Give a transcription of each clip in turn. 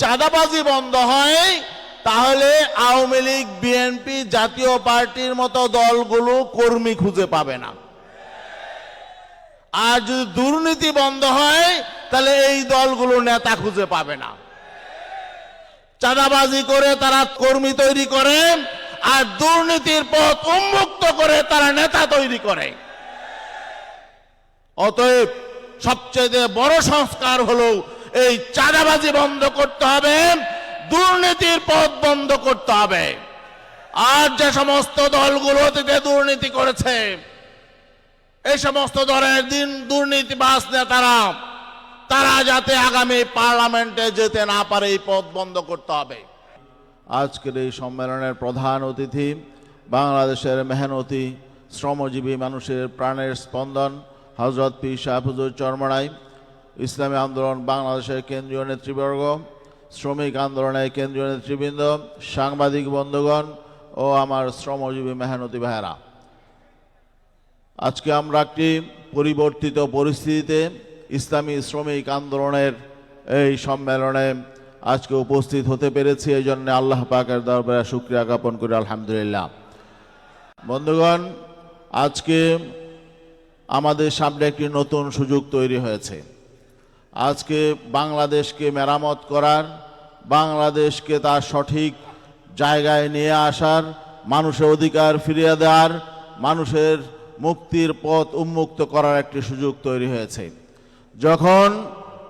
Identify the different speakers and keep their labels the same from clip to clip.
Speaker 1: চাঁদাবাজি বন্ধ হয়, তাহলে আওয়ামী লীগ, বিএনপি জাতীয় পার্টির মতো দলগুলো কর্মী খুঁজে পাবে না। আর যদি দুর্নীতি বন্ধ হয়, তাহলে এই দলগুলো নেতা খুঁজে পাবে না। চাঁদাবাজি করে তারা কর্মী তৈরি করে, আর দুর্নীতির পথ উন্মুক্ত করে তারা নেতা তৈরি করে। অতএব সবচেয়ে বড় সংস্কার হলো এই চাঁদাবাজি বন্ধ করতে হবে, দুর্নীতির পথ বন্ধ করতে হবে। আর যে সমস্ত দলগুলো থেকে দুর্নীতি করেছে, এই সমস্ত দলের দিন দুর্নীতিবাস নেতারা, তারা যাতে আগামী পার্লামেন্টে যেতে না পারে, এই পথ বন্ধ করতে হবে। আজকের এই সম্মেলনের প্রধান অতিথি বাংলাদেশের মেহনতি, শ্রমজীবী মানুষের প্রাণের স্পন্দন হজরত পি শাহফুজুর চরমড়াই ইসলামী আন্দোলন বাংলাদেশের কেন্দ্রীয় নেতৃবর্গ, শ্রমিক আন্দোলনের কেন্দ্রীয় নেতৃবৃন্দ, সাংবাদিক বন্ধুগণ ও আমার শ্রমজীবী মেহনতি ভাইয়েরা। আজকে আমরা একটি পরিবর্তিত পরিস্থিতিতে ইসলামী শ্রমিক আন্দোলনের এই সম্মেলনে আজকে উপস্থিত হতে পেরেছি এই জন্য আল্লাহ পাকের দরবারে শুক্রিয়া জ্ঞাপন করি, আলহামদুলিল্লাহ। বন্ধুগণ, আজকে আমাদের সামনে একটি নতুন সুযোগ তৈরি হয়েছে। আজকে বাংলাদেশকে মেরামত করার, বাংলাদেশকে তার সঠিক জায়গায় নিয়ে আসার, মানুষের অধিকার ফিরিয়ে দেওয়ার, মানুষের মুক্তির পথ উন্মুক্ত করার একটি সুযোগ তৈরি হয়েছে। যখন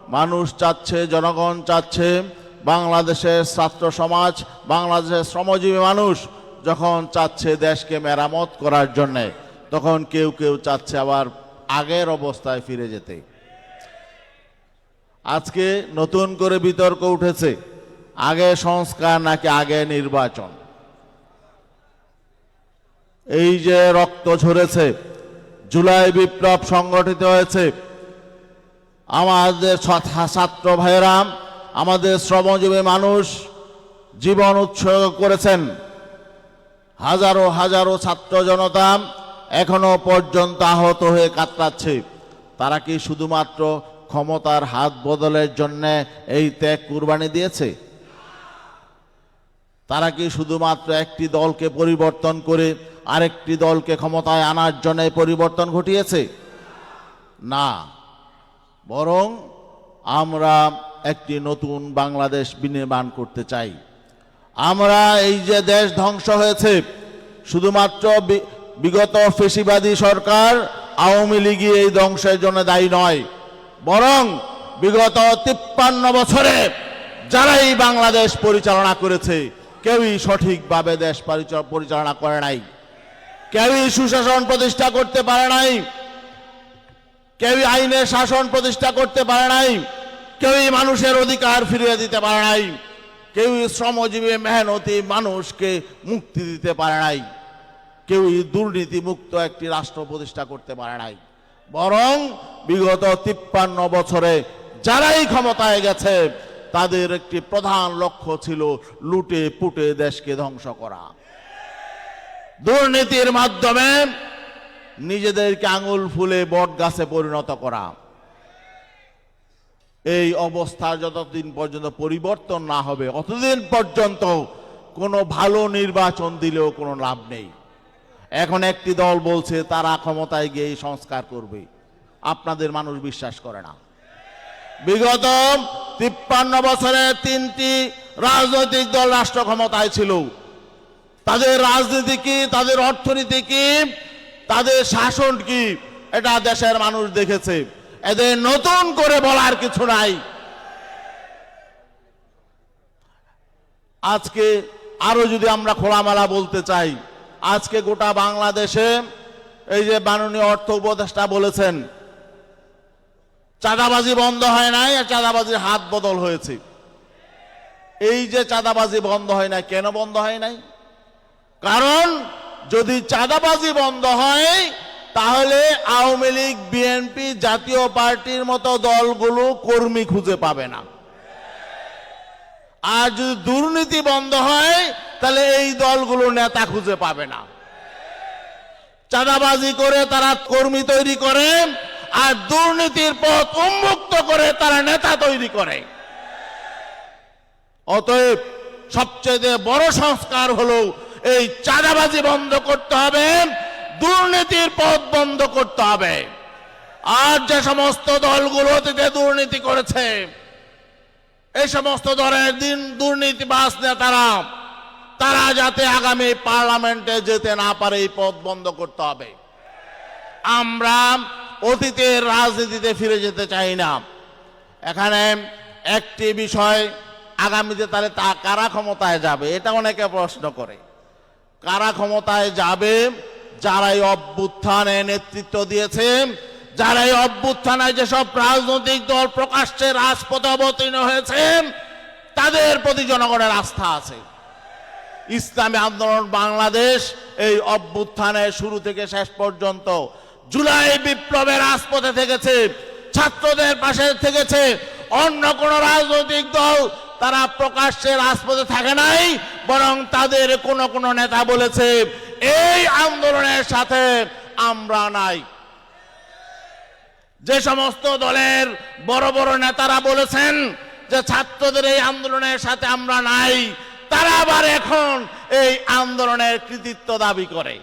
Speaker 1: মানুষ চাচ্ছে, জনগণ চাচ্ছে, বাংলাদেশের ছাত্র সমাজ, বাংলাদেশের শ্রমজীবী মানুষ যখন চাচ্ছে দেশকে মেরামত করার জন্যে, তখন কেউ কেউ চাচ্ছে আবার আগের অবস্থায় ফিরে যেতে। আজকে নতুন করে বিতর্ক উঠেছে, আগে সংস্কার নাকি আগে নির্বাচন? এই যে রক্ত ঝরেছে, জুলাই বিপ্লব সংগঠিত হয়েছে, আমাদের ছাত্র ভাইয়েরা আমাদের শ্রমজীবী মানুষ জীবন উৎসর্গ করেছেন। হাজারো হাজারো ছাত্র জনতা এখনও পর্যন্ত আহত হয়ে কাতরাচ্ছে। তারা কি শুধুমাত্র ক্ষমতার হাত বদলের জন্য এই ত্যাগ কুরবানি দিয়েছে। তারা কি শুধুমাত্র একটি দলকে পরিবর্তন করে আরেকটি দলকে ক্ষমতায় আনার জন্য পরিবর্তন ঘটিয়েছে? না। বরং আমরা একটি নতুন বাংলাদেশ বিনির্মাণ করতে চাই। আমরা এই যে দেশ ধ্বংস হয়েছে, শুধুমাত্র বিগত ফেসিবাদী সরকার আওয়ামী লীগই এই ধ্বংসের জন্য দায়ী নয়। বরং বিগত তিপ্পান্ন বছরে যারাই বাংলাদেশ পরিচালনা করেছে, কেউই সঠিকভাবে দেশ পরিচাল- পরিচালনা করে নাই। কেউই সুশাসন প্রতিষ্ঠা করতে পারে নাই। কেউই আইনের শাসন প্রতিষ্ঠা করতে পারে নাই। কেউই মানুষের অধিকার ফিরিয়ে দিতে পারে নাই। কেউই শ্রমজীবী, মেহনতি মানুষকে মুক্তি দিতে পারে নাই। কেউই দুর্নীতি মুক্ত একটি রাষ্ট্র প্রতিষ্ঠা করতে পারে নাই। বরং বিগত তিপ্পান্ন বছরে যারাই ক্ষমতায় গেছে, তাদের একটি প্রধান লক্ষ্য ছিল লুটে পুটে দেশকে ধ্বংস করা। দুর্নীতির মাধ্যমে নিজেদেরকে আঙুল ফুলে বট গাছে পরিণত করা। এই অবস্থা যতদিন পর্যন্ত পরিবর্তন না হবে, অতদিন পর্যন্ত কোনো ভালো নির্বাচন দিলেও কোনো লাভ নেই। এখন একটি দল বলছে, তারা ক্ষমতায় গিয়ে সংস্কার করবে। আপনাদের মানুষ বিশ্বাস করে না। বিগত তিপ্পান্ন বছরে তিনটি রাজনৈতিক দল রাষ্ট্র ক্ষমতায় ছিল। তাদের রাজনীতি কি, তাদের অর্থনীতি কি, তাদের শাসন কি, এটা দেশের মানুষ দেখেছে। এদের নতুন করে বলার কিছু নাই। আজকে আরও যদি আমরা খোলামেলা বলতে চাই আজকে গোটা বাংলাদেশে এই যে মাননীয় অর্থ উপদেষ্টা বলেছেন, চাঁদাবাজি বন্ধ হয় নাই আর চাঁদাবাজির হাত বদল হয়েছে। এই যে চাঁদাবাজি বন্ধ হয় নাই, কেন বন্ধ হয় নাই? কারণ যদি চাঁদাবাজি বন্ধ হয়, তাহলে আওয়ামী লীগ, বিএনপি জাতীয় পার্টির মতো দলগুলো কর্মী খুঁজে পাবে না। আর যদি দুর্নীতি বন্ধ হয়, তাহলে এই দলগুলো নেতা খুঁজে পাবে না। চাঁদাবাজি করে তারা কর্মী তৈরি করে, আর দুর্নীতির পথ উন্মুক্ত করে তারা নেতা তৈরি করে। অতএব সবচেয়ে বড় সংস্কার হলো এই চাঁদাবাজি বন্ধ করতে হবে, দুর্নীতির পথ বন্ধ করতে হবে। আর যে সমস্ত দলগুলো দুর্নীতি করেছে এই সমস্ত দলের দিন দুর্নীতিবাস নেতারা, তারা যাতে আগামী পার্লামেন্টে যেতে না পারে এই পথ বন্ধ করতে হবে। আমরা অতীতের রাজনীতিতে ফিরে যেতে চাই না। এখানে একটি বিষয় আগামীতে তাহলে তা কারা ক্ষমতায় যাবে, এটা অনেকে প্রশ্ন করে। কারা ক্ষমতায় যাবে যারা এই অভ্যুত্থানে নেতৃত্ব দিয়েছে যারা এই অভ্যুত্থানে যেসব রাজনৈতিক দল প্রকাশ্যে রাজপথে অবতীর্ণ হয়েছে, তাদের প্রতি জনগণের আস্থা আছে। ইসলামী আন্দোলন বাংলাদেশ এই অভ্যুত্থানের শুরু থেকে শেষ পর্যন্ত জুলাই বিপ্লবের রাজপথে থেকেছে, ছাত্রদের পাশে থেকেছে, অন্য কোন রাজনৈতিক দল তারা প্রকাশ্যে রাজপথে থাকে নাই, বরং তাদের কোন কোন নেতা বলেছে, এই আন্দোলনের সাথে আমরা নাই। যে সমস্ত দলের বড় বড় নেতারা বলেছেন যে ছাত্রদের এই আন্দোলনের সাথে আমরা নাই, তারা আবার এখন এই আন্দোলনের কৃতিত্ব দাবি করে।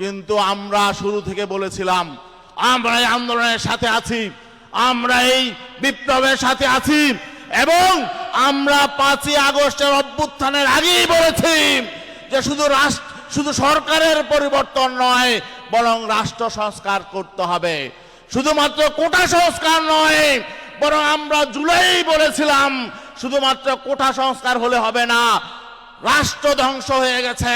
Speaker 1: কিন্তু আমরা শুরু থেকে বলেছিলাম, আমরা এই আন্দোলনের সাথে আছি, আমরা এই বিপ্লবের সাথে আছি এবং আমরা পাঁচই আগস্টের অভ্যুত্থানের আগেই বলেছি যে শুধু রাষ্ট্র, শুধু সরকারের পরিবর্তন নয় বরং রাষ্ট্র সংস্কার করতে হবে। শুধুমাত্র কোটা সংস্কার নয়, বরং আমরা জুলাই বলেছিলাম, শুধুমাত্র কোটা সংস্কার হলে হবে না। রাষ্ট্র ধ্বংস হয়ে গেছে।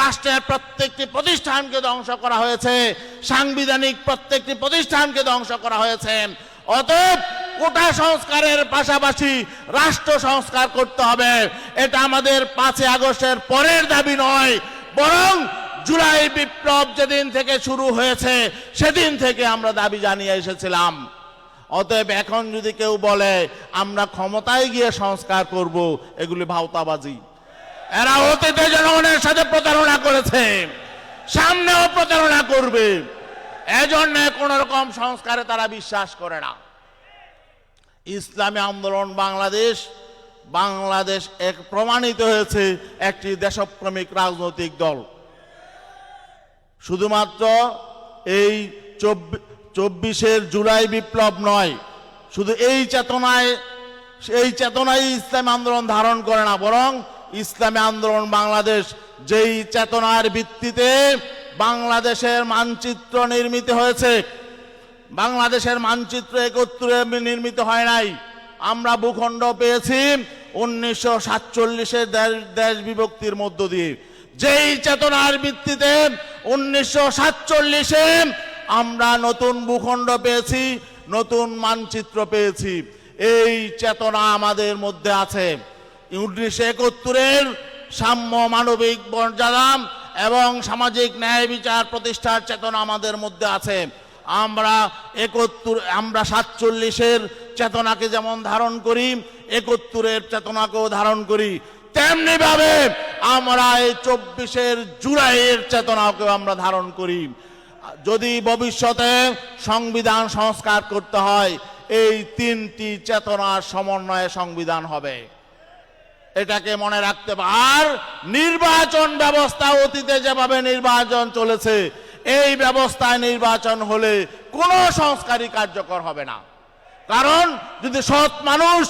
Speaker 1: রাষ্ট্রের প্রত্যেকটি প্রতিষ্ঠানকে ধ্বংস করা হয়েছে। সাংবিধানিক প্রত্যেকটি প্রতিষ্ঠানকে ধ্বংস করা হয়েছে। অতএব কোটা সংস্কারের পাশাপাশি রাষ্ট্র সংস্কার করতে হবে। এটা আমাদের পাঁচই আগস্টের পরের দাবি নয়, বরং জুলাই বিপ্লব যেদিন থেকে শুরু হয়েছে, সেদিন থেকে আমরা দাবি জানিয়ে এসেছিলাম। অতএব এখন যদি কেউ বলে, আমরা ক্ষমতায় গিয়ে সংস্কার করব এগুলি ভাওতাবাজি। এরা অতীতে জনগণের সাথে প্রতারণা করেছে, সামনেও প্রতারণা করবে। এজন্য কোন রকম সংস্কারে তারা বিশ্বাস করে না। ইসলামী আন্দোলন বাংলাদেশ বাংলাদেশ এক প্রমাণিত হয়েছে, একটি দেশপ্রেমিক রাজনৈতিক দল। শুধুমাত্র এই চব্বিশের জুলাই বিপ্লব নয়, শুধু এই চেতনায় এই চেতনায় ইসলামী আন্দোলন ধারণ করে না, বরং ইসলামী আন্দোলন বাংলাদেশ যেই চেতনার ভিত্তিতে বাংলাদেশের মানচিত্র নির্মিত হয়েছে, বাংলাদেশের মানচিত্র একত্রে নির্মিত হয় নাই। আমরা ভূখণ্ড পেয়েছি উনিশশো সাতচল্লিশের দেশ দেশ বিভক্তির মধ্য দিয়ে। যেই চেতনার ভিত্তিতে উনিশশো সাতচল্লিশে আমরা নতুন ভূখণ্ড পেয়েছি, নতুন মানচিত্র পেয়েছি। এই চেতনা আমাদের মধ্যে আছে। উনিশশো একাত্তরের সাম্য মানবিক মর্যাদা এবং সামাজিক ন্যায় বিচার প্রতিষ্ঠার চেতনা আমাদের মধ্যে আছে। আমরা একত্তর, আমরা সাতচল্লিশের চেতনাকে যেমন ধারণ করি, একত্তরের চেতনাকেও ধারণ করি। তেমনি ভাবে আমরা এই চব্বিশের জুলাইয়ের চেতনাকে আমরা ধারণ করি। যদি ভবিষ্যতে সংবিধান সংস্কার করতে হয়, এই তিনটি চেতনার সমন্বয়ে সংবিধান হবে। এটাকে মনে রাখতে আর নির্বাচন ব্যবস্থা অতীতে যেভাবে নির্বাচন চলেছে, এই ব্যবস্থায় নির্বাচন হলে কোনো সংস্কারই কার্যকর হবে না। কারণ যদি সৎ মানুষ,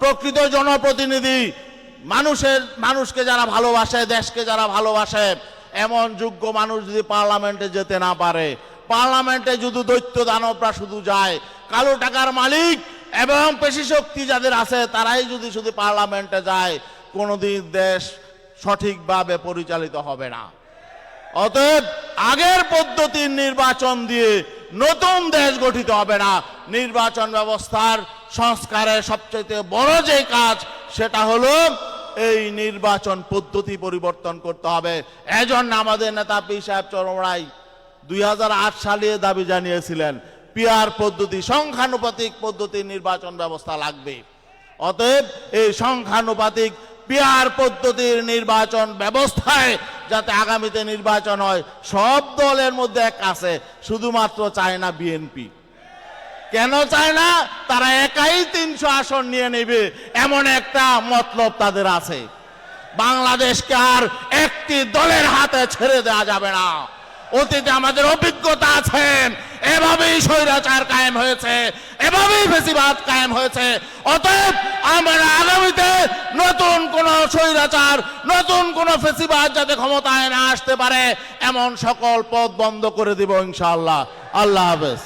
Speaker 1: প্রকৃত জনপ্রতিনিধি মানুষের, মানুষকে যারা ভালোবাসে, দেশকে যারা ভালোবাসে, এমন যোগ্য মানুষ যদি পার্লামেন্টে যেতে না পারে, পার্লামেন্টে যদি দৈত্য দানবরা শুধু যায়, কালো টাকার মালিক এবং পেশি শক্তি যাদের আছে, তারাই যদি শুধু পার্লামেন্টে যায়, কোনোদিন দেশ সঠিকভাবে পরিচালিত হবে না। অতএব আগের পদ্ধতির নির্বাচন দিয়ে নতুন দেশ গঠিত হবে না। নির্বাচন ব্যবস্থার সংস্কারের সবচেয়ে বড় যে কাজ, সেটা হলো এই নির্বাচন পদ্ধতি পরিবর্তন করতে হবে। এজন্য আমাদের নেতা পি সাহেব চরম রায় দুই সালে দাবি জানিয়েছিলেন পিয়ার পদ্ধতি, সংখ্যানুপাতিক পদ্ধতির নির্বাচন ব্যবস্থা লাগবে। অতএব এই সংখ্যানুপাতিক পিয়ার পদ্ধতির নির্বাচন ব্যবস্থায় যাতে আগামীতে নির্বাচন হয়, সব দলের মধ্যে এক আছে, শুধুমাত্র চায় না বিএনপি। কেন চায় না? তারা একাই তিনশো আসন নিয়ে নেবে। এমন একটা মতলব তাদের আছে। বাংলাদেশকে আর একটি দলের হাতে ছেড়ে দেওয়া যাবে না। অতীতে আমাদের অভিজ্ঞতা আছে। এভাবেই স্বৈরাচার কায়েম হয়েছে। এভাবেই বেশিবাদ কায়েম হয়েছে। অতএব আমরা আগামীতে নতুন কোন স্বৈরাচার, নতুন কোন ফেসিবাদ যাতে ক্ষমতায় না আসতে পারে, এমন সকল পথ বন্ধ করে দিব ইনশাআল্লাহ। আল্লাহ হাফেজ।